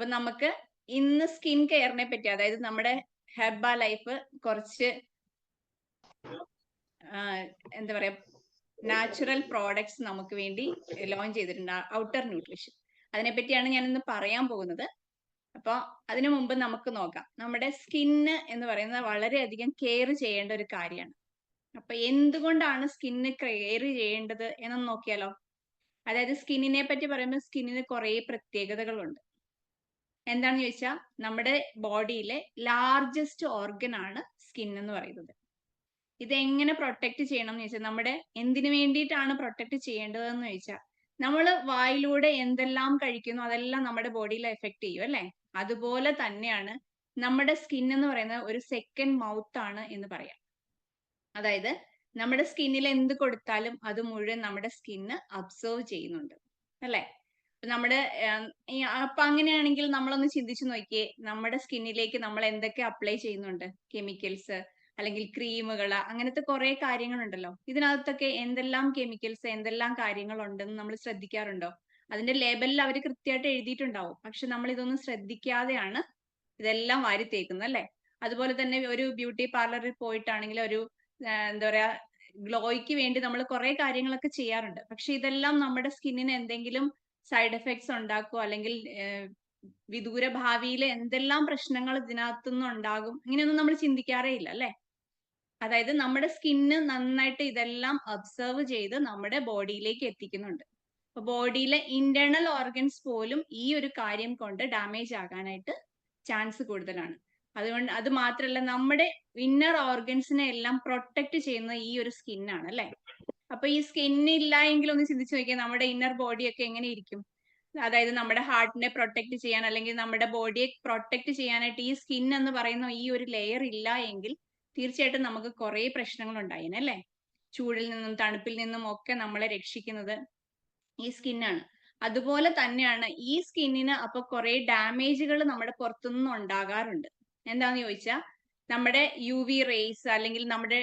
അപ്പൊ നമുക്ക് ഇന്ന് സ്കിൻ കെയറിനെ പറ്റി അതായത് നമ്മുടെ ഹെർബ ലൈഫ് കുറച്ച് എന്താ പറയാ നാച്ചുറൽ പ്രോഡക്ട്സ് നമുക്ക് വേണ്ടി ലോഞ്ച് ചെയ്തിട്ടുണ്ട് ഔട്ടർ ന്യൂട്രീഷൻ. അതിനെ പറ്റിയാണ് ഞാൻ ഇന്ന് പറയാൻ പോകുന്നത്. അപ്പോൾ അതിനു മുമ്പ് നമുക്ക് നോക്കാം. നമ്മുടെ സ്കിന്ന് എന്ന് പറയുന്നത് വളരെയധികം കെയർ ചെയ്യേണ്ട ഒരു കാര്യമാണ്. അപ്പൊ എന്തുകൊണ്ടാണ് സ്കിന്ന് കെയർ ചെയ്യേണ്ടത് എന്നൊന്ന് നോക്കിയാലോ? അതായത് സ്കിന്നിനെ പറ്റി പറയുമ്പോൾ സ്കിന്നിന് കുറേ പ്രത്യേകതകളുണ്ട്. എന്താണെന്ന് ചോദിച്ചാൽ നമ്മുടെ ബോഡിയിലെ ലാർജസ്റ്റ് ഓർഗൻ ആണ് സ്കിൻ എന്ന് പറയുന്നത്. ഇത് എങ്ങനെ പ്രൊട്ടക്ട് ചെയ്യണം എന്ന് ചോദിച്ചാൽ നമ്മുടെ എന്തിനു വേണ്ടിയിട്ടാണ് പ്രൊട്ടക്ട് ചെയ്യേണ്ടതെന്ന് ചോദിച്ചാൽ നമ്മൾ വായിലൂടെ എന്തെല്ലാം കഴിക്കുന്നു അതെല്ലാം നമ്മുടെ ബോഡിയിൽ എഫക്ട് ചെയ്യും അല്ലെ? അതുപോലെ തന്നെയാണ് നമ്മുടെ സ്കിൻ എന്ന് പറയുന്നത് ഒരു സെക്കൻഡ് മൗത്ത് ആണ് എന്ന് പറയാം. അതായത് നമ്മുടെ സ്കിന്നിൽ എന്ത് കൊടുത്താലും അത് മുഴുവൻ നമ്മുടെ സ്കിന്ന് അബ്സർവ് ചെയ്യുന്നുണ്ട്. അല്ലെ? നമ്മുടെ അപ്പൊ അങ്ങനെയാണെങ്കിൽ നമ്മളൊന്ന് ചിന്തിച്ചു നോക്കിയേ നമ്മുടെ സ്കിന്നിലേക്ക് നമ്മൾ എന്തൊക്കെ അപ്ലൈ ചെയ്യുന്നുണ്ട്? കെമിക്കൽസ് അല്ലെങ്കിൽ ക്രീമുകൾ അങ്ങനത്തെ കുറെ കാര്യങ്ങളുണ്ടല്ലോ. ഇതിനകത്തൊക്കെ എന്തെല്ലാം കെമിക്കൽസ് എന്തെല്ലാം കാര്യങ്ങൾ ഉണ്ടെന്ന് നമ്മൾ ശ്രദ്ധിക്കാറുണ്ടോ? അതിന്റെ ലേബലിൽ അവർ കൃത്യമായിട്ട് എഴുതിയിട്ടുണ്ടാവും. പക്ഷെ നമ്മൾ ഇതൊന്നും ശ്രദ്ധിക്കാതെയാണ് ഇതെല്ലാം വാരി തേക്കുന്നത് അല്ലെ? അതുപോലെ തന്നെ ഒരു ബ്യൂട്ടി പാർലറിൽ പോയിട്ടാണെങ്കിൽ ഒരു എന്താ പറയാ ഗ്ലോയ്ക്ക് വേണ്ടി നമ്മൾ കുറെ കാര്യങ്ങളൊക്കെ ചെയ്യാറുണ്ട്. പക്ഷെ ഇതെല്ലാം നമ്മുടെ സ്കിന്നിന് എന്തെങ്കിലും സൈഡ് എഫക്ട്സ് ഉണ്ടാക്കുമോ അല്ലെങ്കിൽ വിദൂര ഭാവിയിൽ എന്തെല്ലാം പ്രശ്നങ്ങൾ ഇതിനകത്തുനിന്ന് ഉണ്ടാകും? ഇങ്ങനെയൊന്നും നമ്മൾ ചിന്തിക്കാറേ ഇല്ല അല്ലെ? അതായത് നമ്മുടെ സ്കിന്ന് നന്നായിട്ട് ഇതെല്ലാം ഒബ്സർവ് ചെയ്ത് നമ്മുടെ ബോഡിയിലേക്ക് എത്തിക്കുന്നുണ്ട്. അപ്പൊ ബോഡിയിലെ ഇന്റേണൽ ഓർഗൻസ് പോലും ഈ ഒരു കാര്യം കൊണ്ട് ഡാമേജ് ആകാനായിട്ട് ചാൻസ് കൂടുതലാണ്. അതുകൊണ്ട് അത് മാത്രല്ല നമ്മുടെ ഇന്നർ ഓർഗൻസിനെ എല്ലാം പ്രൊട്ടക്ട് ചെയ്യുന്ന ഈ ഒരു സ്കിന്നാണ് അല്ലെ? അപ്പൊ ഈ സ്കിൻ ഇല്ല എങ്കിൽ ഒന്ന് ചിന്തിച്ചു നോക്കിയാൽ നമ്മുടെ ഇന്നർ ബോഡി ഒക്കെ എങ്ങനെ ഇരിക്കും? അതായത് നമ്മുടെ ഹാർട്ടിനെ പ്രൊട്ടക്ട് ചെയ്യാൻ അല്ലെങ്കിൽ നമ്മുടെ ബോഡിയെ പ്രൊട്ടക്ട് ചെയ്യാനായിട്ട് ഈ സ്കിൻ എന്ന് പറയുന്ന ഈ ഒരു ലെയർ ഇല്ല എങ്കിൽ തീർച്ചയായിട്ടും നമുക്ക് കുറെ പ്രശ്നങ്ങൾ ഉണ്ടായിന് അല്ലെ? ചൂടിൽ നിന്നും തണുപ്പിൽ നിന്നും ഒക്കെ നമ്മളെ രക്ഷിക്കുന്നത് ഈ സ്കിന്നാണ് അതുപോലെ തന്നെയാണ് ഈ സ്കിന്നിന് അപ്പൊ കുറെ ഡാമേജുകൾ നമ്മുടെ പുറത്തുനിന്ന് ഉണ്ടാകാറുണ്ട്. എന്താന്ന് ചോദിച്ചാൽ നമ്മുടെ യു വി റേസ് അല്ലെങ്കിൽ നമ്മുടെ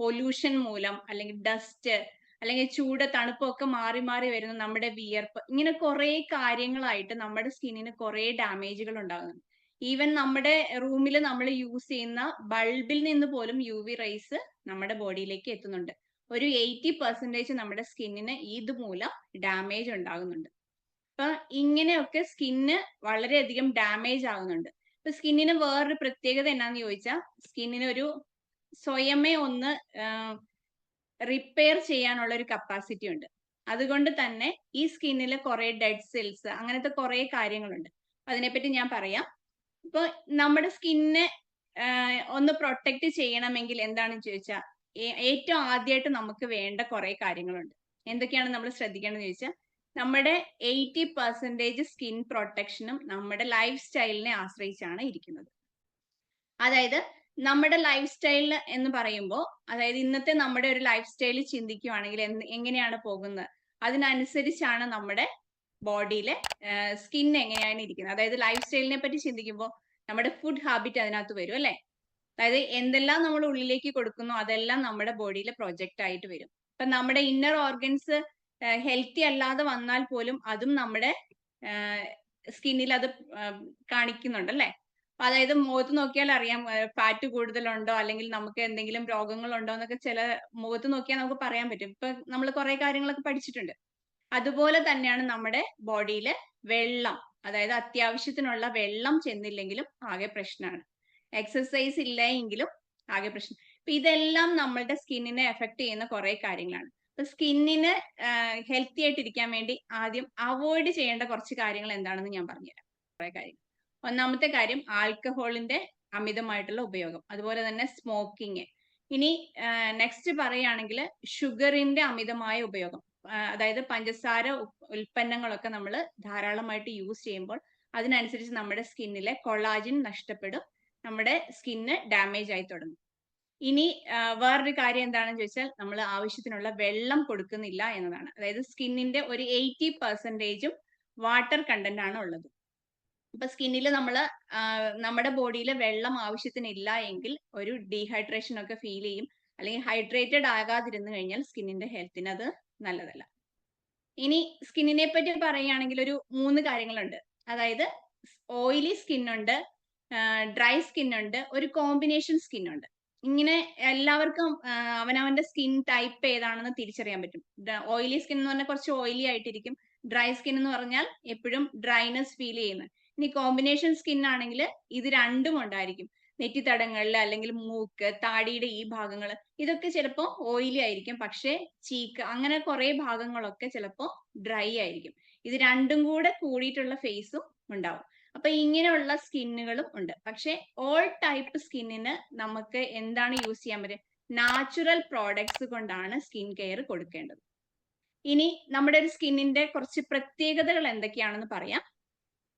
പൊല്യൂഷൻ മൂലം അല്ലെങ്കിൽ ഡസ്റ്റ് അല്ലെങ്കിൽ ചൂട് തണുപ്പൊക്കെ മാറി മാറി വരുന്ന നമ്മുടെ വിയർപ്പ് ഇങ്ങനെ കുറെ കാര്യങ്ങളായിട്ട് നമ്മുടെ സ്കിന്നിന് കുറെ ഡാമേജുകൾ ഉണ്ടാകുന്നുണ്ട്. ഈവൻ നമ്മുടെ റൂമിൽ നമ്മൾ യൂസ് ചെയ്യുന്ന ബൾബിൽ നിന്ന് പോലും യു വി റേസ് നമ്മുടെ ബോഡിയിലേക്ക് എത്തുന്നുണ്ട്. ഒരു എയ്റ്റി പെർസെന്റേജ് നമ്മുടെ സ്കിന്നിന് ഇതുമൂലം ഡാമേജ് ഉണ്ടാകുന്നുണ്ട്. അപ്പൊ ഇങ്ങനെയൊക്കെ സ്കിന്ന് വളരെയധികം ഡാമേജ് ആകുന്നുണ്ട്. ഇപ്പൊ സ്കിന്നിന് വേറൊരു പ്രത്യേകത എന്നാന്ന് ചോദിച്ചാൽ സ്കിന്നിന് ഒരു സ്വയമേ ഒന്ന് റിപ്പയർ ചെയ്യാനുള്ള ഒരു കപ്പാസിറ്റി ഉണ്ട്. അതുകൊണ്ട് തന്നെ ഈ സ്കിന്നിൽ കുറെ ഡെഡ് സെൽസ് അങ്ങനത്തെ കുറെ കാര്യങ്ങളുണ്ട്. അതിനെപ്പറ്റി ഞാൻ പറയാം. ഇപ്പൊ നമ്മുടെ സ്കിന്നെ ഒന്ന് പ്രൊട്ടക്ട് ചെയ്യണമെങ്കിൽ എന്താണെന്ന് ചോദിച്ചാൽ ഏറ്റവും ആദ്യമായിട്ട് നമുക്ക് വേണ്ട കുറെ കാര്യങ്ങളുണ്ട്. എന്തൊക്കെയാണ് നമ്മൾ ശ്രദ്ധിക്കേണ്ടത് ചോദിച്ചാൽ നമ്മുടെ എയ്റ്റി പെർസെന്റേജ് സ്കിൻ പ്രൊട്ടക്ഷനും നമ്മുടെ ലൈഫ് സ്റ്റൈലിനെ ആശ്രയിച്ചാണ് ഇരിക്കുന്നത്. അതായത് നമ്മുടെ ലൈഫ് സ്റ്റൈൽ എന്ന് പറയുമ്പോൾ അതായത് ഇന്നത്തെ നമ്മുടെ ഒരു ലൈഫ് സ്റ്റൈൽ ചിന്തിക്കുവാണെങ്കിൽ എങ്ങനെയാണ് പോകുന്നത്? അതിനനുസരിച്ചാണ് നമ്മുടെ ബോഡിയിലെ സ്കിൻ എങ്ങനെയാണ് ഇരിക്കുന്നത്? അതായത് ലൈഫ് സ്റ്റൈലിനെ പറ്റി ചിന്തിക്കുമ്പോൾ നമ്മുടെ ഫുഡ് ഹാബിറ്റ് അതിനകത്ത് വരും അല്ലെ? അതായത് എന്തെല്ലാം നമ്മൾ ഉള്ളിലേക്ക് കൊടുക്കുന്നു അതെല്ലാം നമ്മുടെ ബോഡിയിലെ പ്രൊജക്റ്റ് ആയിട്ട് വരും. ഇപ്പൊ നമ്മുടെ ഇന്നർ ഓർഗൻസ് ഹെൽത്തി അല്ലാതെ വന്നാൽ പോലും അതും നമ്മുടെ സ്കിന്നിൽ അത് കാണിക്കുന്നുണ്ട് അല്ലെ അതായത് മുഖത്ത് നോക്കിയാൽ അറിയാം ഫാറ്റ് കൂടുതലുണ്ടോ? അല്ലെങ്കിൽ നമുക്ക് എന്തെങ്കിലും രോഗങ്ങളുണ്ടോ? എന്നൊക്കെ ചില മുഖത്ത് നോക്കിയാൽ നമുക്ക് പറയാൻ പറ്റും. ഇപ്പൊ നമ്മൾ കുറെ കാര്യങ്ങളൊക്കെ പഠിച്ചിട്ടുണ്ട്. അതുപോലെ തന്നെയാണ് നമ്മുടെ ബോഡിയിൽ വെള്ളം. അതായത് അത്യാവശ്യത്തിനുള്ള വെള്ളം ചെന്നില്ലെങ്കിലും ആകെ പ്രശ്നമാണ്. എക്സസൈസ് ഇല്ലെങ്കിലും ആകെ പ്രശ്നം. അപ്പൊ ഇതെല്ലാം നമ്മളുടെ സ്കിന്നിനെ എഫക്ട് ചെയ്യുന്ന കുറെ കാര്യങ്ങളാണ്. അപ്പൊ സ്കിന്നിന് ഹെൽത്തി ആയിട്ട് ഇരിക്കാൻ വേണ്ടി ആദ്യം അവോയ്ഡ് ചെയ്യേണ്ട കുറച്ച് കാര്യങ്ങൾ എന്താണെന്ന് ഞാൻ പറഞ്ഞുതരാം. കുറെ കാര്യങ്ങൾ ഒന്നാമത്തെ കാര്യം ആൽക്കഹോളിന്റെ അമിതമായിട്ടുള്ള ഉപയോഗം. അതുപോലെ തന്നെ സ്മോക്കിങ് ഇനി നെക്സ്റ്റ് പറയുകയാണെങ്കിൽ ഷുഗറിന്റെ അമിതമായ ഉപയോഗം. അതായത് പഞ്ചസാര ഉൽപ്പന്നങ്ങളൊക്കെ നമ്മൾ ധാരാളമായിട്ട് യൂസ് ചെയ്യുമ്പോൾ അതിനനുസരിച്ച് നമ്മുടെ സ്കിന്നിലെ കൊളാജിൻ നഷ്ടപ്പെടും. നമ്മുടെ സ്കിന്ന് ഡാമേജ് ആയി തുടങ്ങും. ഇനി വേറൊരു കാര്യം എന്താണെന്ന് ചോദിച്ചാൽ നമ്മൾ ആവശ്യത്തിനുള്ള വെള്ളം കൊടുക്കുന്നില്ല എന്നതാണ്. അതായത് സ്കിന്നിന്റെ ഒരു എയ്റ്റി പെർസെന്റേജും വാട്ടർ കണ്ടന്റ് ആണ് ഉള്ളത് ഇപ്പൊ സ്കിന്നിൽ നമ്മൾ നമ്മുടെ ബോഡിയിൽ വെള്ളം ആവശ്യത്തിനില്ല എങ്കിൽ ഒരു ഡീഹൈഡ്രേഷൻ ഒക്കെ ഫീൽ ചെയ്യും. അല്ലെങ്കിൽ ഹൈഡ്രേറ്റഡ് ആകാതിരുന്നു കഴിഞ്ഞാൽ സ്കിന്നിന്റെ ഹെൽത്തിന് അത് നല്ലതല്ല. ഇനി സ്കിന്നിനെ പറ്റി പറയുകയാണെങ്കിൽ ഒരു മൂന്ന് കാര്യങ്ങളുണ്ട്. അതായത് ഓയിലി സ്കിന്നുണ്ട് ഡ്രൈ സ്കിന്നുണ്ട് ഒരു കോമ്പിനേഷൻ സ്കിന്നുണ്ട്. ഇങ്ങനെ എല്ലാവർക്കും അവനവന്റെ സ്കിൻ ടൈപ്പ് ഏതാണെന്ന് തിരിച്ചറിയാൻ പറ്റും. ഓയിലി സ്കിൻ എന്ന് പറഞ്ഞാൽ കുറച്ച് ഓയിലി ആയിട്ടിരിക്കും. ഡ്രൈ സ്കിൻ എന്ന് പറഞ്ഞാൽ എപ്പോഴും ഡ്രൈനെസ് ഫീൽ ചെയ്യുന്നത്. ഇനി കോമ്പിനേഷൻ സ്കിൻ ആണെങ്കിൽ ഇത് രണ്ടും ഉണ്ടായിരിക്കും. നെറ്റിത്തടങ്ങളിൽ അല്ലെങ്കിൽ മൂക്ക് താടിയുടെ ഈ ഭാഗങ്ങൾ ഇതൊക്കെ ചിലപ്പോൾ ഓയിലി ആയിരിക്കും. പക്ഷേ ചീക്ക് അങ്ങനെ കുറെ ഭാഗങ്ങളൊക്കെ ചിലപ്പോൾ ഡ്രൈ ആയിരിക്കും. ഇത് രണ്ടും കൂടെ കൂടിയിട്ടുള്ള ഫേസും ഉണ്ടാവും. അപ്പൊ ഇങ്ങനെയുള്ള സ്കിന്നുകളും ഉണ്ട്. പക്ഷെ ഓൾ ടൈപ്പ് സ്കിന്നിന് നമുക്ക് എന്താണ് യൂസ് ചെയ്യാൻ പറ്റുക? നാച്ചുറൽ പ്രോഡക്ട്സ് കൊണ്ടാണ് സ്കിൻ കെയർ കൊടുക്കേണ്ടത്. ഇനി നമ്മുടെ ഒരു സ്കിന്നിന്റെ കുറച്ച് പ്രത്യേകതകൾ എന്തൊക്കെയാണെന്ന് പറയാം.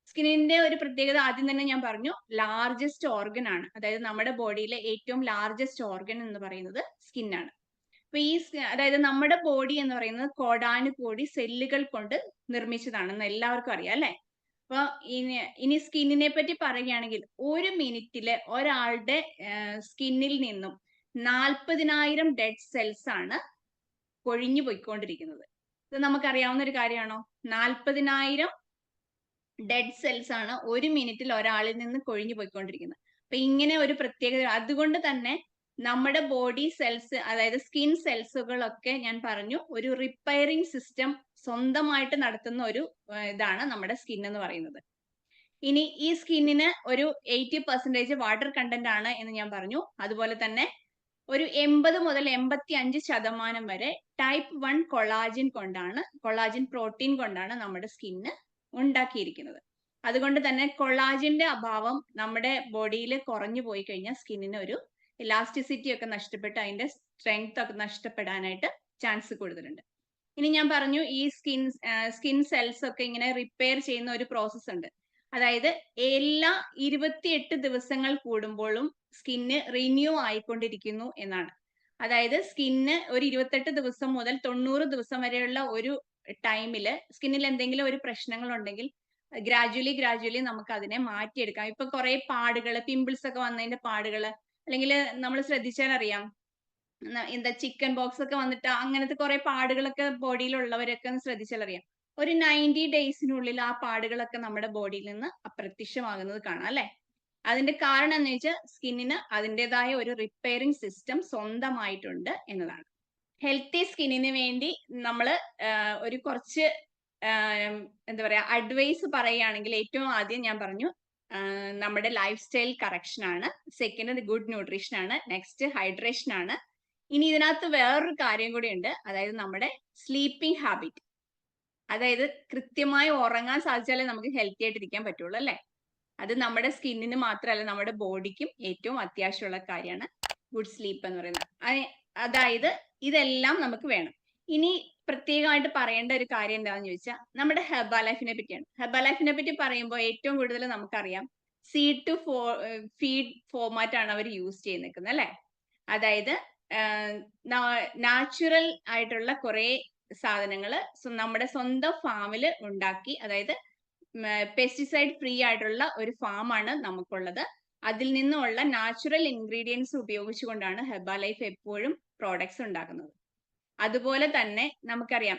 സ്കിന്നിന്റെ ഒരു പ്രത്യേകത ആദ്യം തന്നെ ഞാൻ പറഞ്ഞു ലാർജസ്റ്റ് ഓർഗൻ ആണ്. അതായത് നമ്മുടെ ബോഡിയിലെ ഏറ്റവും ലാർജസ്റ്റ് ഓർഗൻ എന്ന് പറയുന്നത് സ്കിന്നാണ് അപ്പൊ ഈ അതായത് നമ്മുടെ ബോഡി എന്ന് പറയുന്നത് കോടാനുകോടി സെല്ലുകൾ കൊണ്ട് നിർമ്മിച്ചതാണെന്ന് എല്ലാവർക്കും അറിയാം അല്ലെ? അപ്പൊ ഇനി ഇനി സ്കിന്നിനെ പറ്റി പറയുകയാണെങ്കിൽ ഒരു മിനിറ്റിൽ ഒരാളുടെ സ്കിന്നിൽ നിന്നും നാൽപ്പതിനായിരം ഡെഡ് സെൽസ് ആണ് കൊഴിഞ്ഞു പോയിക്കൊണ്ടിരിക്കുന്നത്. ഇത് നമുക്കറിയാവുന്ന ഒരു കാര്യമാണോ? നാൽപ്പതിനായിരം ഡെഡ് സെൽസ് ആണ് ഒരു മിനിറ്റിൽ ഒരാളിൽ നിന്ന് കൊഴിഞ്ഞു പോയിക്കൊണ്ടിരിക്കുന്നത്. അപ്പൊ ഇങ്ങനെ ഒരു പ്രത്യേകത അതുകൊണ്ട് തന്നെ നമ്മുടെ ബോഡി സെൽസ് അതായത് സ്കിൻ സെൽസുകളൊക്കെ ഞാൻ പറഞ്ഞു ഒരു റിപ്പയറിംഗ് സിസ്റ്റം സ്വന്തമായിട്ട് നടത്തുന്ന ഒരു ഇതാണ് നമ്മുടെ സ്കിൻ എന്ന് പറയുന്നത്. ഇനി ഈ സ്കിന്നിന് ഒരു എയ്റ്റി പെർസെന്റേജ് വാട്ടർ കണ്ടന്റ് ആണ് എന്ന് ഞാൻ പറഞ്ഞു. അതുപോലെ തന്നെ ഒരു എൺപത് മുതൽ എൺപത്തി അഞ്ച് ശതമാനം വരെ ടൈപ്പ് വൺ കൊളാജിൻ കൊണ്ടാണ് കൊളാജിൻ പ്രോട്ടീൻ കൊണ്ടാണ് നമ്മുടെ സ്കിന്ന് ഉണ്ടാക്കിയിരിക്കുന്നത്. അതുകൊണ്ട് തന്നെ കൊളാജിന്റെ അഭാവം നമ്മുടെ ബോഡിയിൽ കുറഞ്ഞു പോയി കഴിഞ്ഞാൽ സ്കിന്നിന് ഒരു ഇലാസ്റ്റിസിറ്റി ഒക്കെ നഷ്ടപ്പെട്ട് അതിന്റെ സ്ട്രെങ്ത് ഒക്കെ നഷ്ടപ്പെടാനായിട്ട് ചാൻസ് കൂടുതലുണ്ട്. ഇനി ഞാൻ പറഞ്ഞു ഈ സ്കിൻ സ്കിൻ സെൽസ് ഒക്കെ ഇങ്ങനെ റിപ്പയർ ചെയ്യുന്ന ഒരു പ്രോസസ്സ് ഉണ്ട്. അതായത് എല്ലാ ഇരുപത്തിയെട്ട് ദിവസങ്ങൾ കൂടുമ്പോഴും സ്കിന്ന് റിന്യൂ ആയിക്കൊണ്ടിരിക്കുന്നു എന്നാണ്. അതായത് സ്കിന്ന് ഒരു ഇരുപത്തെട്ട് ദിവസം മുതൽ തൊണ്ണൂറ് ദിവസം വരെയുള്ള ഒരു ടൈമിൽ സ്കിന്നിൽ എന്തെങ്കിലും ഒരു പ്രശ്നങ്ങൾ ഉണ്ടെങ്കിൽ ഗ്രാജുവലി ഗ്രാജുവലി നമുക്ക് അതിനെ മാറ്റിയെടുക്കാം. ഇപ്പൊ കുറെ പാടുകൾ പിമ്പിൾസ് ഒക്കെ വന്നതിന്റെ പാടുകൾ അല്ലെങ്കിൽ നമ്മൾ ശ്രദ്ധിച്ചാൽ അറിയാം. എന്താ ചിക്കൻ ബോക്സ് ഒക്കെ വന്നിട്ട് അങ്ങനത്തെ കുറെ പാടുകളൊക്കെ ബോഡിയിലുള്ളവരൊക്കെ ഒന്ന് ശ്രദ്ധിച്ചാൽ അറിയാം ഒരു നയന്റി ഡേയ്സിനുള്ളിൽ ആ പാടുകളൊക്കെ നമ്മുടെ ബോഡിയിൽ നിന്ന് അപ്രത്യക്ഷമാകുന്നത് കാണാം അല്ലെ? അതിന്റെ കാരണം എന്ന് വെച്ചാൽ സ്കിന്നിന് അതിന്റെതായ ഒരു റിപ്പയറിംഗ് സിസ്റ്റം സ്വന്തമായിട്ടുണ്ട് എന്നതാണ്. ഹെൽത്തി സ്കിന്നിന് വേണ്ടി നമ്മൾ ഒരു കുറച്ച് എന്താ പറയാ അഡ്വൈസ് പറയുകയാണെങ്കിൽ ഏറ്റവും ആദ്യം ഞാൻ പറഞ്ഞു നമ്മുടെ ലൈഫ് സ്റ്റൈൽ കറക്ഷൻ ആണ്. സെക്കൻഡ് ഗുഡ് ന്യൂട്രീഷൻ ആണ്. നെക്സ്റ്റ് ഹൈഡ്രേഷൻ ആണ്. ഇനി ഇതിനകത്ത് വേറൊരു കാര്യം കൂടിയുണ്ട്. അതായത് നമ്മുടെ സ്ലീപ്പിംഗ് ഹാബിറ്റ് അതായത് കൃത്യമായി ഉറങ്ങാൻ സാധിച്ചാലേ നമുക്ക് ഹെൽത്തി ആയിട്ടിരിക്കാൻ പറ്റുള്ളൂ അല്ലേ? അത് നമ്മുടെ സ്കിന്നിന് മാത്രമല്ല നമ്മുടെ ബോഡിക്കും ഏറ്റവും അത്യാവശ്യമുള്ള കാര്യമാണ് ഗുഡ് സ്ലീപ്പ് എന്ന് പറയുന്നത്. അതായത് ഇതെല്ലാം നമുക്ക് വേണം. ഇനി പ്രത്യേകമായിട്ട് പറയേണ്ട ഒരു കാര്യം എന്താണെന്ന് ചോദിച്ചാൽ നമ്മുടെ ഹെർബ ലൈഫിനെ പറ്റിയാണ്. ഹെർബ ലൈഫിനെ പറ്റി പറയുമ്പോൾ ഏറ്റവും കൂടുതൽ നമുക്കറിയാം seed to for feed format ആണ് അവർ യൂസ് ചെയ്ത് നിൽക്കുന്നത് അല്ലെ? അതായത് നാച്ചുറൽ ആയിട്ടുള്ള കുറെ സാധനങ്ങൾ നമ്മുടെ സ്വന്തം ഫാമിൽ ഉണ്ടാക്കി അതായത് പെസ്റ്റിസൈഡ് ഫ്രീ ആയിട്ടുള്ള ഒരു ഫാമാണ് നമുക്കുള്ളത്. അതിൽ നിന്നുള്ള നാച്ചുറൽ ഇൻഗ്രീഡിയൻസ് ഉപയോഗിച്ചുകൊണ്ടാണ് ഹെർബ ലൈഫ് എപ്പോഴും പ്രോഡക്ട്സ് ഉണ്ടാക്കുന്നത്. അതുപോലെ തന്നെ നമുക്കറിയാം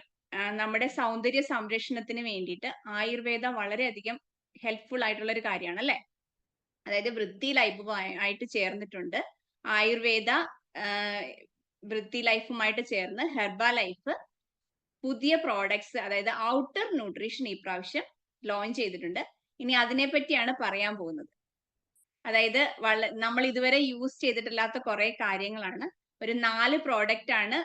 നമ്മുടെ സൗന്ദര്യ സംരക്ഷണത്തിന് വേണ്ടിയിട്ട് ആയുർവേദ വളരെയധികം ഹെൽപ്ഫുൾ ആയിട്ടുള്ള ഒരു കാര്യമാണ് അല്ലെ അതായത് വൃത്തി ലൈഫ് ആയിട്ട് ചേർന്നിട്ടുണ്ട്. ആയുർവേദ വൃത്തി ലൈഫുമായിട്ട് ചേർന്ന് ഹെർബ ലൈഫ് പുതിയ പ്രോഡക്ട്സ് അതായത് ഔട്ടർ ന്യൂട്രീഷൻ ഈ പ്രാവശ്യം ലോഞ്ച് ചെയ്തിട്ടുണ്ട്. ഇനി അതിനെ പറ്റിയാണ് പറയാൻ പോകുന്നത്. അതായത് വള നമ്മൾ ഇതുവരെ യൂസ് ചെയ്തിട്ടില്ലാത്ത കുറെ കാര്യങ്ങളാണ്. ഒരു നാല് പ്രോഡക്റ്റ് ആണ്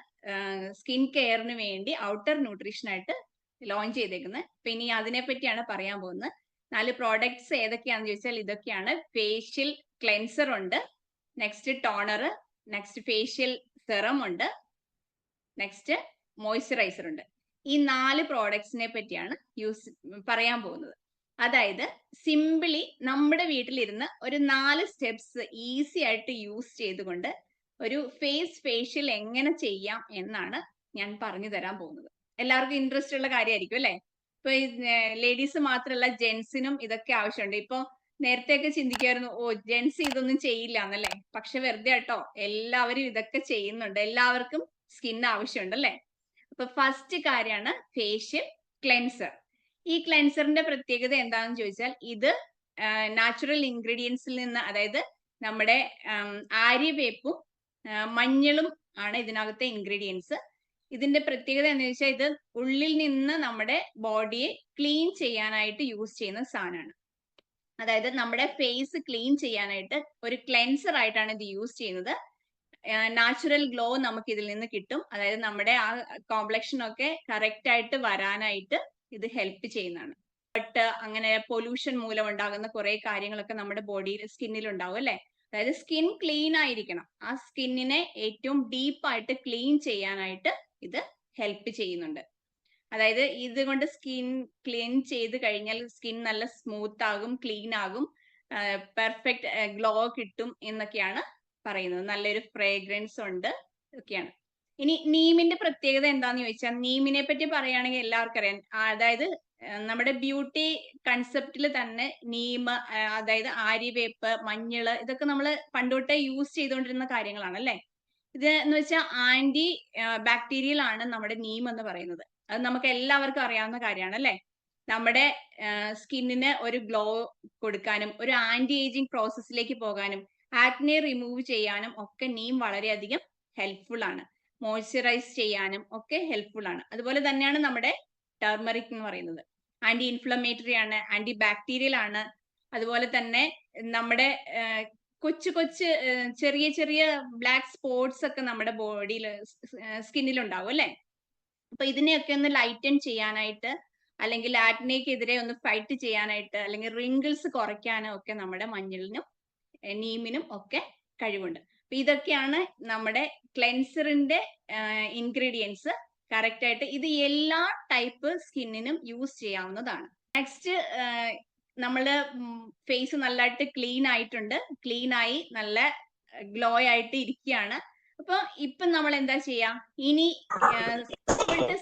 സ്കിൻ കെയറിന് വേണ്ടി ഔട്ടർ ന്യൂട്രീഷൻ ആയിട്ട് ലോഞ്ച് ചെയ്തേക്കുന്നത്. അപ്പൊ ഇനി അതിനെ പറ്റിയാണ് പറയാൻ പോകുന്നത്. നാല് പ്രോഡക്ട്സ് ഏതൊക്കെയാണെന്ന് ചോദിച്ചാൽ ഇതൊക്കെയാണ്. ഫേഷ്യൽ ക്ലെൻസർ ഉണ്ട് next toner next facial serum ഉണ്ട്. നെക്സ്റ്റ് മോയ്സ്ചറൈസർ ഉണ്ട്. ഈ നാല് പ്രോഡക്ട്സിനെ പറ്റിയാണ് യൂസ് പറയാൻ പോകുന്നത്. അതായത് സിമ്പിളി നമ്മുടെ വീട്ടിലിരുന്ന് ഒരു നാല് സ്റ്റെപ്സ് ഈസി ആയിട്ട് യൂസ് ചെയ്തുകൊണ്ട് ഒരു ഫേസ് ഫേഷ്യൽ എങ്ങനെ ചെയ്യാം എന്നാണ് ഞാൻ പറഞ്ഞു തരാൻ പോകുന്നത്. എല്ലാവർക്കും ഇൻട്രസ്റ്റ് ഉള്ള കാര്യമായിരിക്കും അല്ലെ? ഇപ്പൊ ലേഡീസ് മാത്രമല്ല ജെന്റ്സിനും ഇതൊക്കെ ആവശ്യമുണ്ട്. ഇപ്പൊ നേരത്തെയൊക്കെ ചിന്തിക്കായിരുന്നു ഓ ജെൻസ് ഇതൊന്നും ചെയ്യില്ല എന്നല്ലേ? പക്ഷെ വെറുതെ കേട്ടോ എല്ലാവരും ഇതൊക്കെ ചെയ്യുന്നുണ്ട്. എല്ലാവർക്കും സ്കിൻ ആവശ്യമുണ്ട് അല്ലേ? അപ്പൊ ഫസ്റ്റ് കാര്യമാണ് ഫേഷ്യൽ ക്ലെൻസർ. ഈ ക്ലെൻസറിന്റെ പ്രത്യേകത എന്താണെന്ന് ചോദിച്ചാൽ ഇത് നാച്ചുറൽ ഇൻഗ്രീഡിയൻസിൽ നിന്ന് അതായത് നമ്മുടെ ആര്യവേപ്പും മഞ്ഞളും ആണ് ഇതിനകത്തെ ഇൻഗ്രീഡിയൻസ്. ഇതിന്റെ പ്രത്യേകത എന്ന് വെച്ചാൽ ഇത് ഉള്ളിൽ നിന്ന് നമ്മുടെ ബോഡിയെ ക്ലീൻ ചെയ്യാനായിട്ട് യൂസ് ചെയ്യുന്ന സാധനമാണ്. അതായത് നമ്മുടെ ഫേസ് ക്ലീൻ ചെയ്യാനായിട്ട് ഒരു ക്ലെൻസർ ആയിട്ടാണ് ഇത് യൂസ് ചെയ്യുന്നത്. നാച്ചുറൽ ഗ്ലോ നമുക്ക് ഇതിൽ നിന്ന് കിട്ടും. അതായത് നമ്മുടെ ആ കോംപ്ലക്ഷൻ ഒക്കെ കറക്റ്റ് ആയിട്ട് വരാനായിട്ട് ഇത് ഹെൽപ്പ് ചെയ്യുന്നതാണ്. ബട്ട് അങ്ങനെ പൊല്യൂഷൻ മൂലം ഉണ്ടാകുന്ന കുറെ കാര്യങ്ങളൊക്കെ നമ്മുടെ ബോഡിയിൽ സ്കിന്നിൽ ഉണ്ടാവും അല്ലെ? അതായത് സ്കിൻ ക്ലീൻ ആയിരിക്കണം. ആ സ്കിന്നിനെ ഏറ്റവും ഡീപ്പായിട്ട് ക്ലീൻ ചെയ്യാനായിട്ട് ഇത് ഹെൽപ്പ് ചെയ്യുന്നുണ്ട്. അതായത് ഇതുകൊണ്ട് സ്കിൻ ക്ലീൻ ചെയ്ത് കഴിഞ്ഞാൽ സ്കിൻ നല്ല സ്മൂത്ത് ആകും ക്ലീൻ ആകും പെർഫെക്റ്റ് ഗ്ലോ കിട്ടും എന്നൊക്കെയാണ് പറയുന്നത്. നല്ലൊരു ഫ്രേഗ്രൻസ് ഉണ്ട് ഒക്കെയാണ്. ഇനി നീമിന്റെ പ്രത്യേകത എന്താന്ന് ചോദിച്ചാൽ നീമിനെ പറ്റി പറയുകയാണെങ്കിൽ എല്ലാവർക്കും അറിയാം. അതായത് നമ്മുടെ ബ്യൂട്ടി കൺസെപ്റ്റിൽ തന്നെ നീമ് അതായത് ആര്യവേപ്പ് മഞ്ഞൾ ഇതൊക്കെ നമ്മൾ പണ്ടുതൊട്ടേ യൂസ് ചെയ്തുകൊണ്ടിരുന്ന കാര്യങ്ങളാണ് അല്ലെ ഇത് എന്ന് വെച്ചാൽ ആന്റി ബാക്ടീരിയൽ ആണ് നമ്മുടെ നീം എന്ന് പറയുന്നത്. അത് നമുക്ക് എല്ലാവർക്കും അറിയാവുന്ന കാര്യമാണ് അല്ലെ? നമ്മുടെ സ്കിന്നിന് ഒരു ഗ്ലോ കൊടുക്കാനും ഒരു ആന്റി ഏജിങ് പ്രോസസ്സിലേക്ക് പോകാനും ആക്നെ റിമൂവ് ചെയ്യാനും ഒക്കെ നീം വളരെയധികം ഹെൽപ്ഫുൾ ആണ്. മോയ്സ്ചറൈസ് ചെയ്യാനും ഒക്കെ ഹെൽപ്ഫുൾ ആണ്. അതുപോലെ തന്നെയാണ് നമ്മുടെ ടർമറിക് എന്ന് പറയുന്നത്. ആന്റി ഇൻഫ്ലമേറ്ററി ആണ് ആന്റി ബാക്ടീരിയൽ ആണ്. അതുപോലെ തന്നെ നമ്മുടെ കൊച്ചു കൊച്ചു ചെറിയ ചെറിയ ബ്ലാക്ക് സ്പോട്സ് ഒക്കെ നമ്മുടെ ബോഡിയിൽ സ്കിന്നിൽ ഉണ്ടാവും അല്ലെ? അപ്പൊ ഇതിനെയൊക്കെ ഒന്ന് ലൈറ്റൻ ചെയ്യാനായിട്ട് അല്ലെങ്കിൽ ആക്നെക്കെതിരെ ഒന്ന് ഫൈറ്റ് ചെയ്യാനായിട്ട് അല്ലെങ്കിൽ റിങ്കിൾസ് കുറയ്ക്കാനും ഒക്കെ നമ്മുടെ മഞ്ഞളിനും നീമിനും ഒക്കെ കഴിവുണ്ട്. അപ്പൊ ഇതൊക്കെയാണ് നമ്മുടെ ക്ലെൻസറിന്റെ ഇൻഗ്രീഡിയൻസ് കറക്റ്റ് ആയിട്ട് ഇത് എല്ലാ ടൈപ്പ് സ്കിന്നിനും യൂസ് ചെയ്യാവുന്നതാണ്. നെക്സ്റ്റ് നമ്മൾ ഫേസ് നല്ലതായിട്ട് ക്ലീൻ ആയിട്ടുണ്ട്. ക്ലീൻ ആയി നല്ല ഗ്ലോ ആയിട്ട് ഇരിക്കുകയാണ്. അപ്പൊ ഇപ്പൊ നമ്മൾ എന്താ ചെയ്യാ? ഇനി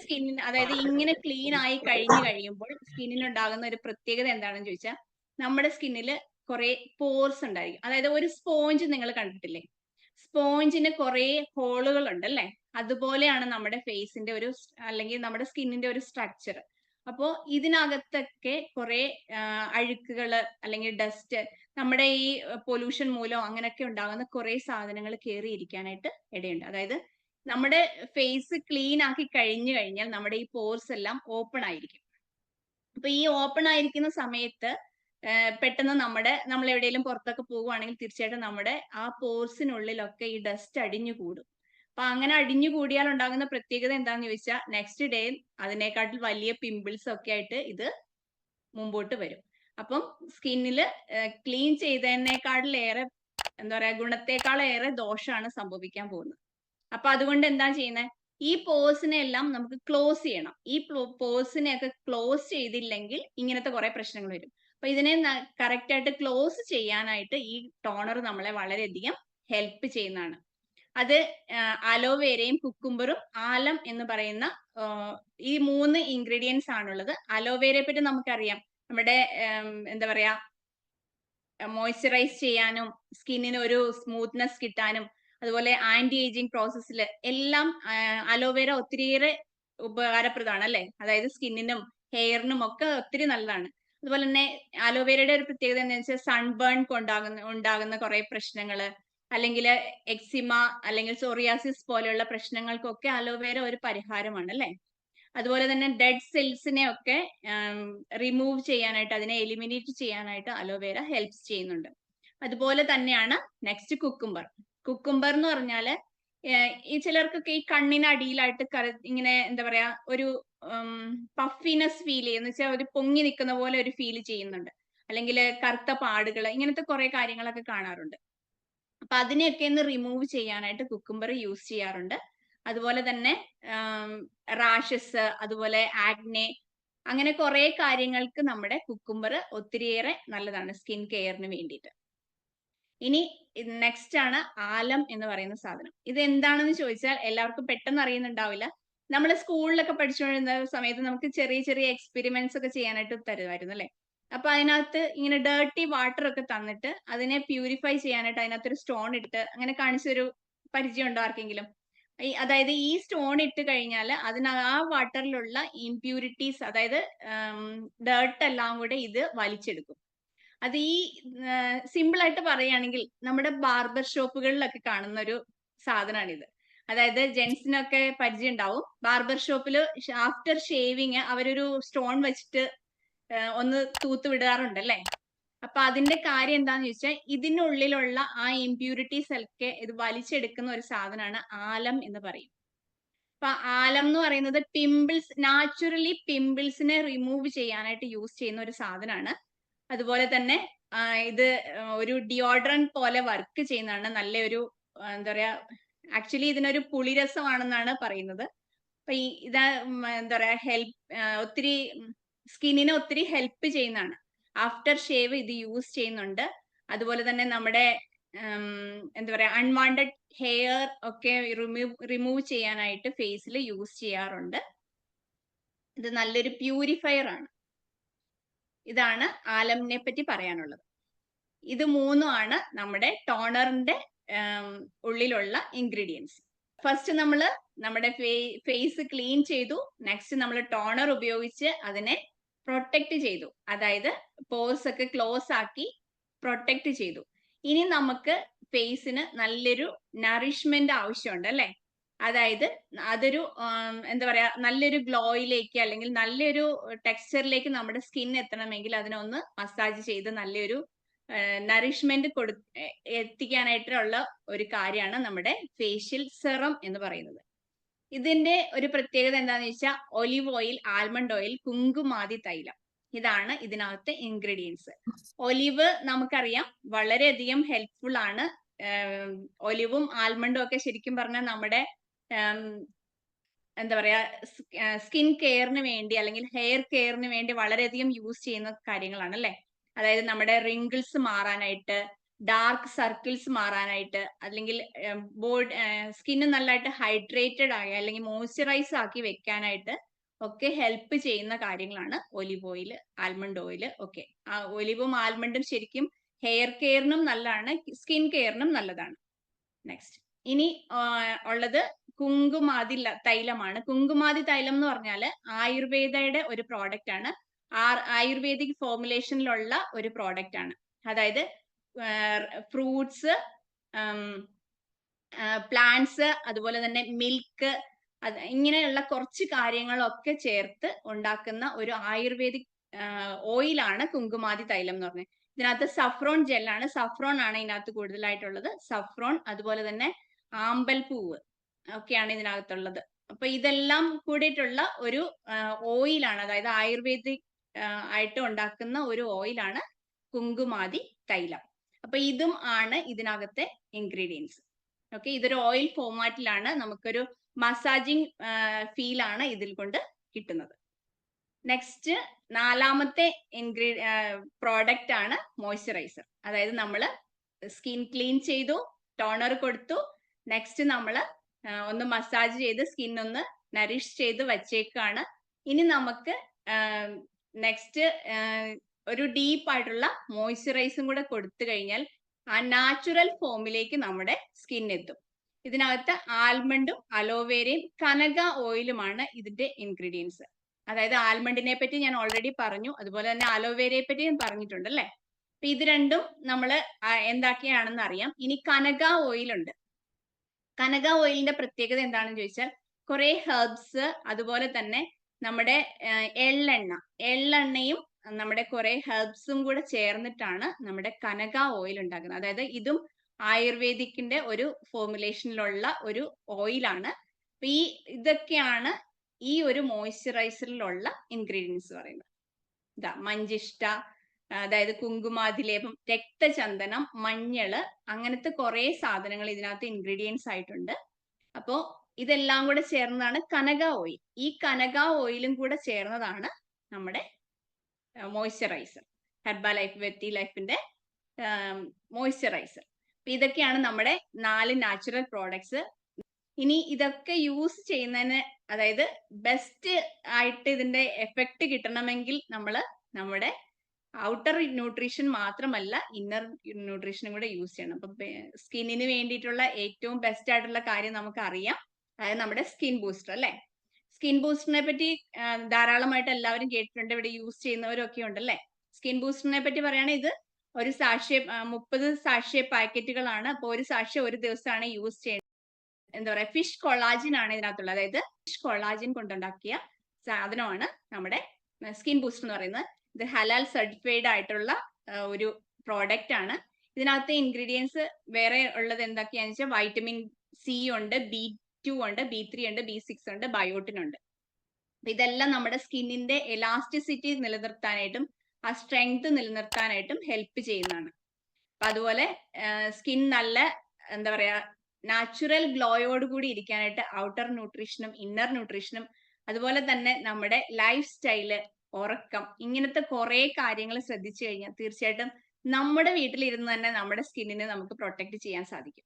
സ്കിന്നിന് അതായത് ഇങ്ങനെ ക്ലീൻ ആയി കഴിഞ്ഞു കഴിയുമ്പോൾ സ്കിന്നിന് ഉണ്ടാകുന്ന ഒരു പ്രത്യേകത എന്താണെന്ന് ചോദിച്ചാൽ നമ്മുടെ സ്കിന്നിൽ കുറെ പോർസ് ഉണ്ടായിരിക്കും. അതായത് ഒരു സ്പോഞ്ച് നിങ്ങൾ കണ്ടിട്ടില്ലേ? സ്പോഞ്ചിന് കുറെ ഹോളുകൾ ഉണ്ട് അല്ലെ? അതുപോലെയാണ് നമ്മുടെ ഫേസിന്റെ ഒരു അല്ലെങ്കിൽ നമ്മുടെ സ്കിന്നിന്റെ ഒരു സ്ട്രക്ചർ അപ്പോ ഇതിനകത്തൊക്കെ കുറെ അഴുക്കുകൾ അല്ലെങ്കിൽ ഡസ്റ്റ് നമ്മുടെ ഈ പൊല്യൂഷൻ മൂലം അങ്ങനെയൊക്കെ ഉണ്ടാകുന്ന കുറെ സാധനങ്ങൾ കയറി ഇരിക്കാനായിട്ട് ഇടയുണ്ട്. അതായത് നമ്മുടെ ഫേസ് ക്ലീൻ ആക്കി കഴിഞ്ഞു കഴിഞ്ഞാൽ നമ്മുടെ ഈ പോർസ് എല്ലാം ഓപ്പൺ ആയിരിക്കും. അപ്പൊ ഈ ഓപ്പൺ ആയിരിക്കുന്ന സമയത്ത് പെട്ടെന്ന് നമ്മുടെ നമ്മൾ എവിടെയെങ്കിലും പുറത്തൊക്കെ പോകുവാണെങ്കിൽ തീർച്ചയായിട്ടും നമ്മുടെ ആ പോർസിനുള്ളിലൊക്കെ ഈ ഡസ്റ്റ് അടിഞ്ഞു കൂടും. അപ്പൊ അങ്ങനെ അടിഞ്ഞു കൂടിയാൽ ഉണ്ടാകുന്ന പ്രത്യേകത എന്താന്ന് ചോദിച്ചാൽ നെക്സ്റ്റ് ഡേ അതിനേക്കാട്ടിൽ വലിയ പിമ്പിൾസ് ഒക്കെ ആയിട്ട് ഇത് മുമ്പോട്ട് വരും. അപ്പം സ്കിന്നിൽ ക്ലീൻ ചെയ്തതിനേക്കാളിലേറെ എന്താ പറയാ ഗുണത്തെക്കാളേറെ ദോഷമാണ് സംഭവിക്കാൻ പോകുന്നത്. അപ്പൊ അതുകൊണ്ട് എന്താ ചെയ്യുന്നത് ഈ പോസിനെ എല്ലാം നമുക്ക് ക്ലോസ് ചെയ്യണം. ഈ പോസിനെ ഒക്കെ ക്ലോസ് ചെയ്തില്ലെങ്കിൽ ഇങ്ങനത്തെ കുറെ പ്രശ്നങ്ങൾ വരും. അപ്പൊ ഇതിനെ കറക്റ്റ് ആയിട്ട് ക്ലോസ് ചെയ്യാനായിട്ട് ഈ ടോണർ നമ്മളെ വളരെയധികം ഹെൽപ്പ് ചെയ്യുന്നതാണ്. അത് അലോവേരയും കുക്കുംബറും ആലം എന്ന് പറയുന്ന ഈ മൂന്ന് ഇൻഗ്രീഡിയൻസ് ആണുള്ളത്. അലോവേരയെ പറ്റി നമുക്കറിയാം. നമ്മുടെ എന്താ പറയാ മോയ്സ്ചറൈസ് ചെയ്യാനും സ്കിന്നിന് ഒരു സ്മൂത്ത്നെസ് കിട്ടാനും അതുപോലെ ആന്റി ഏജിങ് പ്രോസസ്സിൽ എല്ലാം അലോവേര ഒത്തിരിയേറെ ഉപകാരപ്രദമാണ് അല്ലെ? അതായത് സ്കിന്നിനും ഹെയറിനും ഒക്കെ ഒത്തിരി നല്ലതാണ്. അതുപോലെ തന്നെ അലോവേരയുടെ ഒരു പ്രത്യേകത എന്താണെന്ന് വെച്ചാൽ സൺബേൺ കൊണ്ടാകുന്ന ഉണ്ടാകുന്ന കുറെ പ്രശ്നങ്ങൾ അല്ലെങ്കിൽ എക്സിമ അല്ലെങ്കിൽ സോറിയാസിസ് പോലെയുള്ള പ്രശ്നങ്ങൾക്കൊക്കെ അലോവേര ഒരു പരിഹാരമാണ് അല്ലെ? അതുപോലെ തന്നെ ഡെഡ് സെൽസിനെ ഒക്കെ റിമൂവ് ചെയ്യാനായിട്ട് അതിനെ എലിമിനേറ്റ് ചെയ്യാനായിട്ട് അലോവേര ഹെൽപ്സ് ചെയ്യുന്നുണ്ട്. അതുപോലെ തന്നെയാണ് നെക്സ്റ്റ് കുക്കുംബർ. കുക്കുംബർ എന്ന് പറഞ്ഞാൽ ഈ ചിലർക്കൊക്കെ ഈ കണ്ണിന് അടിയിലായിട്ട് ഇങ്ങനെ എന്താ പറയാ ഒരു പഫിനെസ് ഫീൽ ചെയ്യുന്ന. വെച്ചാൽ ഒരു പൊങ്ങി നിൽക്കുന്ന പോലെ ഒരു ഫീൽ ചെയ്യുന്നുണ്ട്. അല്ലെങ്കിൽ കറുത്ത പാടുകൾ ഇങ്ങനത്തെ കുറെ കാര്യങ്ങളൊക്കെ കാണാറുണ്ട്. അപ്പൊ അതിനെയൊക്കെ ഒന്ന് റിമൂവ് ചെയ്യാനായിട്ട് കുക്കുംബർ യൂസ് ചെയ്യാറുണ്ട്. അതുപോലെ തന്നെ റാഷസ് അതുപോലെ ആഗ്നെ അങ്ങനെ കുറെ കാര്യങ്ങൾക്ക് നമ്മുടെ കുക്കുംബർ ഒത്തിരിയേറെ നല്ലതാണ് സ്കിൻ കെയറിന് വേണ്ടിയിട്ട്. ഇനി നെക്സ്റ്റ് ആണ് ആലം എന്ന് പറയുന്ന സാധനം. ഇത് എന്താണെന്ന് ചോദിച്ചാൽ എല്ലാവർക്കും പെട്ടെന്ന് അറിയുന്നുണ്ടാവില്ല. നമ്മൾ സ്കൂളിലൊക്കെ പഠിച്ചുകൊണ്ടിരുന്ന സമയത്ത് നമുക്ക് ചെറിയ ചെറിയ എക്സ്പെരിമെന്റ്സ് ഒക്കെ ചെയ്യാനായിട്ട് തരുമായിരുന്നു അല്ലെ? അപ്പൊ അതിനകത്ത് ഇങ്ങനെ ഡേർട്ടി വാട്ടർ ഒക്കെ തന്നിട്ട് അതിനെ പ്യൂരിഫൈ ചെയ്യാനായിട്ട് അതിനകത്ത് ഒരു സ്റ്റോൺ ഇട്ട് അങ്ങനെ കാണിച്ചൊരു പരിചയം ഉണ്ടോ ആർക്കെങ്കിലും? അതായത് ഈ സ്റ്റോൺ ഇട്ട് കഴിഞ്ഞാൽ അതിന് ആ വാട്ടറിലുള്ള ഇംപ്യൂരിറ്റീസ് അതായത് ഡേർട്ട് എല്ലാം കൂടെ ഇത് വലിച്ചെടുക്കും. അത് ഈ സിമ്പിൾ ആയിട്ട് പറയുകയാണെങ്കിൽ നമ്മുടെ ബാർബർ ഷോപ്പുകളിലൊക്കെ കാണുന്ന ഒരു സാധനമാണിത് അതായത് ജെൻസിനൊക്കെ പരിചയം ഉണ്ടാവും. ബാർബർ ഷോപ്പിൽ ആഫ്റ്റർ ഷേവിങ് അവരൊരു സ്റ്റോൺ വെച്ചിട്ട് ഒന്ന് തൂത്ത് വിടാറുണ്ട് അല്ലെ അപ്പൊ അതിന്റെ കാര്യം എന്താന്ന് ചോദിച്ചാൽ ഇതിനുള്ളിലുള്ള ആ ഇമ്പ്യൂരിറ്റീസ് ഒക്കെ ഇത് വലിച്ചെടുക്കുന്ന ഒരു സാധനമാണ് ആലം എന്ന് പറയും. അപ്പൊ ആലം എന്ന് പറയുന്നത് പിമ്പിൾസ് നാച്ചുറലി പിമ്പിൾസിനെ റിമൂവ് ചെയ്യാനായിട്ട് യൂസ് ചെയ്യുന്ന ഒരു സാധനമാണ് അതുപോലെ തന്നെ ഇത് ഒരു ഡിയോഡ്രൻ പോലെ വർക്ക് ചെയ്യുന്നതാണ്. നല്ലൊരു എന്താ പറയാ ആക്ച്വലി ഇതിനൊരു പുളിരസമാണെന്നാണ് പറയുന്നത്. അപ്പൊ ഈ ഇതാ എന്താ പറയാ ഹെൽപ്പ് ഒത്തിരി സ്കിന്നിനെ ഒത്തിരി ഹെൽപ്പ് ചെയ്യുന്നതാണ്. ആഫ്റ്റർ ഷേവ് ഇത് യൂസ് ചെയ്യുന്നുണ്ട്. അതുപോലെ തന്നെ നമ്മുടെ എന്താ പറയാ അൺവാണ്ടഡ് ഹെയർ ഒക്കെ റിമൂവ് റിമൂവ് ചെയ്യാനായിട്ട് ഫേസിൽ യൂസ് ചെയ്യാറുണ്ട്. ഇത് നല്ലൊരു പ്യൂരിഫയർ ആണ്. ഇതാണ് ആലമിനെ പറ്റി പറയാനുള്ളത്. ഇത് മൂന്നും ആണ് നമ്മുടെ ടോണറിന്റെ ഉള്ളിലുള്ള ഇൻഗ്രീഡിയൻസ്. ഫസ്റ്റ് നമ്മൾ നമ്മുടെ ഫേസ് ക്ലീൻ ചെയ്തു. നെക്സ്റ്റ് നമ്മൾ ടോണർ ഉപയോഗിച്ച് അതിനെ പ്രൊട്ടക്ട് ചെയ്തു. അതായത് പോഴ്സ് ഒക്കെ ക്ലോസ് ആക്കി പ്രൊട്ടക്ട് ചെയ്തു. ഇനി നമുക്ക് ഫേസിന് നല്ലൊരു നറിഷ്മെന്റ് ആവശ്യമുണ്ട് അല്ലെ? അതായത് അതൊരു എന്താ പറയാ നല്ലൊരു ഗ്ലോയിലേക്ക് അല്ലെങ്കിൽ നല്ലൊരു ടെക്സ്ചറിലേക്ക് നമ്മുടെ സ്കിൻ എത്തണമെങ്കിൽ അതിനൊന്ന് മസാജ് ചെയ്ത് നല്ലൊരു നറിഷ്മെന്റ് കൊടു എത്തിക്കാനായിട്ടുള്ള ഒരു കാര്യമാണ് നമ്മുടെ ഫേഷ്യൽ സെറം എന്ന് പറയുന്നത്. ഇതിന്റെ ഒരു പ്രത്യേകത എന്താന്ന് വെച്ചാൽ olive oil almond oil Kumkumadi തൈലം. ഇതാണ് ഇതിനകത്തെ ഇൻഗ്രീഡിയൻസ് ഒലിവ് നമുക്കറിയാം വളരെയധികം ഹെൽപ്ഫുൾ ആണ്. ഒലിവും ആൽമണ്ടും ഒക്കെ ശരിക്കും പറഞ്ഞാൽ നമ്മുടെ എന്താ പറയാ സ്കിൻ കെയറിന് വേണ്ടി അല്ലെങ്കിൽ ഹെയർ കെയറിന് വേണ്ടി വളരെയധികം യൂസ് ചെയ്യുന്ന കാര്യങ്ങളാണ് അല്ലെ? അതായത് നമ്മുടെ റിങ്കിൾസ് മാറാനായിട്ട് ഡാർക്ക് സർക്കിൾസ് മാറാനായിട്ട് അല്ലെങ്കിൽ ബോഡി സ്കിന്ന് നല്ലതായിട്ട് ഹൈഡ്രേറ്റഡ് ആയി അല്ലെങ്കിൽ മോയ്സ്ചറൈസ് ആക്കി വെക്കാനായിട്ട് ഒക്കെ ഹെൽപ്പ് ചെയ്യുന്ന കാര്യങ്ങളാണ് ഒലിവ് ഓയിൽ ആൽമണ്ട് ഓയിൽ ഒക്കെ. ആ ഒലിവും ആൽമണ്ടും ശരിക്കും ഹെയർ കെയറിനും നല്ലതാണ് സ്കിൻ കെയറിനും നല്ലതാണ്. നെക്സ്റ്റ് ഇനി ഉള്ളത് കുങ്കുമാതി തൈലമാണ്. കുങ്കുമാതി തൈലം എന്ന് പറഞ്ഞാൽ ആയുർവേദയുടെ ഒരു പ്രോഡക്റ്റ് ആണ്. ആയുർവേദിക് ഫോർമുലേഷനിലുള്ള ഒരു പ്രോഡക്റ്റ് ആണ്. അതായത് ഫ്രൂട്ട്സ് പ്ലാന്റ്സ് അതുപോലെ തന്നെ മിൽക്ക് ഇങ്ങനെയുള്ള കുറച്ച് കാര്യങ്ങളൊക്കെ ചേർത്ത് ഉണ്ടാക്കുന്ന ഒരു ആയുർവേദിക് ഓയിലാണ് കുങ്കുമാതി തൈലം എന്ന് പറഞ്ഞത്. ഇതിനകത്ത് സഫ്രോൺ ജെല്ലാണ് സഫ്രോൺ ആണ് ഇതിനകത്ത് കൂടുതലായിട്ടുള്ളത്. സഫ്രോൺ അതുപോലെ തന്നെ ആമ്പൽ പൂവ് ഒക്കെയാണ് ഇതിനകത്തുള്ളത്. അപ്പൊ ഇതെല്ലാം കൂടിയിട്ടുള്ള ഒരു ഓയിലാണ് അതായത് ആയുർവേദിക് ആയിട്ട് ഉണ്ടാക്കുന്ന ഒരു ഓയിലാണ് കുങ്കുമാതി തൈലം. അപ്പൊ ഇതും ആണ് ഇതിനകത്തെ ഇൻഗ്രീഡിയൻസ് ഓക്കെ ഇതൊരു ഓയിൽ ഫോമാറ്റിലാണ് നമുക്കൊരു മസാജിങ് ഫീൽ ആണ് ഇതിൽ കൊണ്ട് കിട്ടുന്നത്. നെക്സ്റ്റ് നാലാമത്തെ ഇൻഗ്രീ പ്രോഡക്റ്റ് ആണ് മോയ്സ്ചറൈസർ അതായത് നമ്മൾ സ്കിൻ ക്ലീൻ ചെയ്തു ടോണർ കൊടുത്തു. നെക്സ്റ്റ് നമ്മൾ ഒന്ന് മസാജ് ചെയ്ത് സ്കിൻ ഒന്ന് നറിഷ് ചെയ്ത് വച്ചേക്കാണ്. ഇനി നമുക്ക് നെക്സ്റ്റ് ഒരു ഡീപ്പ് ആയിട്ടുള്ള മോയ്സ്ചറൈസും കൂടെ കൊടുത്തു കഴിഞ്ഞാൽ ആ നാച്ചുറൽ ഫോമിലേക്ക് നമ്മുടെ സ്കിൻ എത്തും. ഇതിനകത്ത് ആൽമണ്ടും അലോവേരയും കനക ഓയിലുമാണ് ഇതിന്റെ ഇൻഗ്രീഡിയൻസ് അതായത് ആൽമണ്ടിനെ പറ്റി ഞാൻ ഓൾറെഡി പറഞ്ഞു അതുപോലെ തന്നെ അലോവേരയെ പറ്റി ഞാൻ പറഞ്ഞിട്ടുണ്ട് അല്ലേ? അപ്പൊ ഇത് രണ്ടും നമ്മൾ എന്താക്കിയാണെന്ന് അറിയാം. ഇനി കനക ഓയിൽ ഉണ്ട്. കനക ഓയിലിന്റെ പ്രത്യേകത എന്താണെന്ന് ചോദിച്ചാൽ കുറെ ഹെർബ്സ് അതുപോലെ തന്നെ നമ്മുടെ എള്ളെണ്ണ. എള്ളെണ്ണയും നമ്മുടെ കുറെ ഹെർബ്സും കൂടെ ചേർന്നിട്ടാണ് നമ്മുടെ കനക ഓയിൽ ഉണ്ടാക്കുന്നത്. അതായത് ഇതും ആയുർവേദിക്കിന്റെ ഒരു ഫോർമുലേഷനിലുള്ള ഒരു ഓയിലാണ് അപ്പൊ ഈ ഇതൊക്കെയാണ് ഈ ഒരു മോയ്സ്ചറൈസറിലുള്ള ഇൻഗ്രീഡിയൻസ് പറയുന്നത്. ഇതാ മഞ്ചിഷ്ട അതായത് കുങ്കുമാതിലേപം രക്തചന്ദനം മഞ്ഞൾ അങ്ങനത്തെ കുറെ സാധനങ്ങൾ ഇതിനകത്ത് ഇൻഗ്രീഡിയൻസ് ആയിട്ടുണ്ട്. അപ്പോ ഇതെല്ലാം കൂടെ ചേർന്നതാണ് കനക ഓയിൽ ഈ കനക ഓയിലും കൂടെ ചേർന്നതാണ് നമ്മുടെ മോയ്സ്ചറൈസർ ഹെർബ ലൈഫ് വെറ്റി ലൈഫിന്റെ മോയ്സ്ചറൈസർ അപ്പൊ ഇതൊക്കെയാണ് നമ്മുടെ നാല് നാച്ചുറൽ പ്രോഡക്ട്സ് ഇനി ഇതൊക്കെ യൂസ് ചെയ്യുന്നതിന് അതായത് ബെസ്റ്റ് ആയിട്ട് ഇതിന്റെ എഫക്റ്റ് കിട്ടണമെങ്കിൽ നമ്മൾ നമ്മുടെ ഔട്ടർ ന്യൂട്രീഷൻ മാത്രമല്ല ഇന്നർ ന്യൂട്രീഷനും കൂടെ യൂസ് ചെയ്യണം. അപ്പൊ സ്കിന്നിന് വേണ്ടിയിട്ടുള്ള ഏറ്റവും ബെസ്റ്റ് ആയിട്ടുള്ള കാര്യം നമുക്ക് അറിയാം അതായത് നമ്മുടെ സ്കിൻ ബൂസ്റ്റർ അല്ലെ? സ്കിൻ ബൂസ്റ്ററിനെ പറ്റി ധാരാളമായിട്ട് എല്ലാവരും കേട്ടിട്ടുണ്ട്. ഇവിടെ യൂസ് ചെയ്യുന്നവരൊക്കെ ഉണ്ടല്ലേ? സ്കിൻ ബൂസ്റ്ററിനെ പറ്റി പറയുകയാണെങ്കിൽ ഇത് ഒരു സാക്ഷ്യ മുപ്പത് സാക്ഷ്യ പാക്കറ്റുകളാണ്. അപ്പൊ ഒരു സാക്ഷ്യ ഒരു ദിവസമാണ് യൂസ് ചെയ്യുന്നത് എന്താ പറയാ ഫിഷ് കൊളാജിൻ ആണ് ഇതിനകത്തുള്ളത്. അതായത് ഫിഷ് കൊളാജിൻ കൊണ്ടുണ്ടാക്കിയ സാധനമാണ് നമ്മുടെ സ്കിൻ ബൂസ്റ്റർ എന്ന് പറയുന്നത്. ഇത് ഹലാൽ സർട്ടിഫൈഡ് ആയിട്ടുള്ള ഒരു പ്രോഡക്റ്റ് ആണ്. ഇതിനകത്തെ ഇൻഗ്രീഡിയൻസ് വേറെ ഉള്ളത് എന്തൊക്കെയാണെന്ന് വെച്ചാൽ വൈറ്റമിൻ സി ഉണ്ട് ബി ടു ഉണ്ട് ബി ത്രീ ഉണ്ട് ബി സിക്സ് ഉണ്ട് ബയോട്ടിൻ ഉണ്ട്. അപ്പൊ ഇതെല്ലാം നമ്മുടെ സ്കിന്നിന്റെ എലാസ്റ്റിസിറ്റി നിലനിർത്താനായിട്ടും ആ സ്ട്രെങ്ത് നിലനിർത്താനായിട്ടും ഹെൽപ്പ് ചെയ്യുന്നതാണ്. അപ്പൊ അതുപോലെ സ്കിൻ നല്ല എന്താ പറയാ നാച്ചുറൽ ഗ്ലോയോട് കൂടി ഇരിക്കാനായിട്ട് ഔട്ടർ ന്യൂട്രീഷനും ഇന്നർ ന്യൂട്രീഷനും അതുപോലെ തന്നെ നമ്മുടെ ലൈഫ് സ്റ്റൈൽ ഉറക്കം ഇങ്ങനത്തെ കുറെ കാര്യങ്ങൾ ശ്രദ്ധിച്ചു കഴിഞ്ഞാൽ തീർച്ചയായിട്ടും നമ്മുടെ വീട്ടിലിരുന്ന് തന്നെ നമ്മുടെ സ്കിന്നിനെ നമുക്ക് പ്രൊട്ടക്ട് ചെയ്യാൻ സാധിക്കും.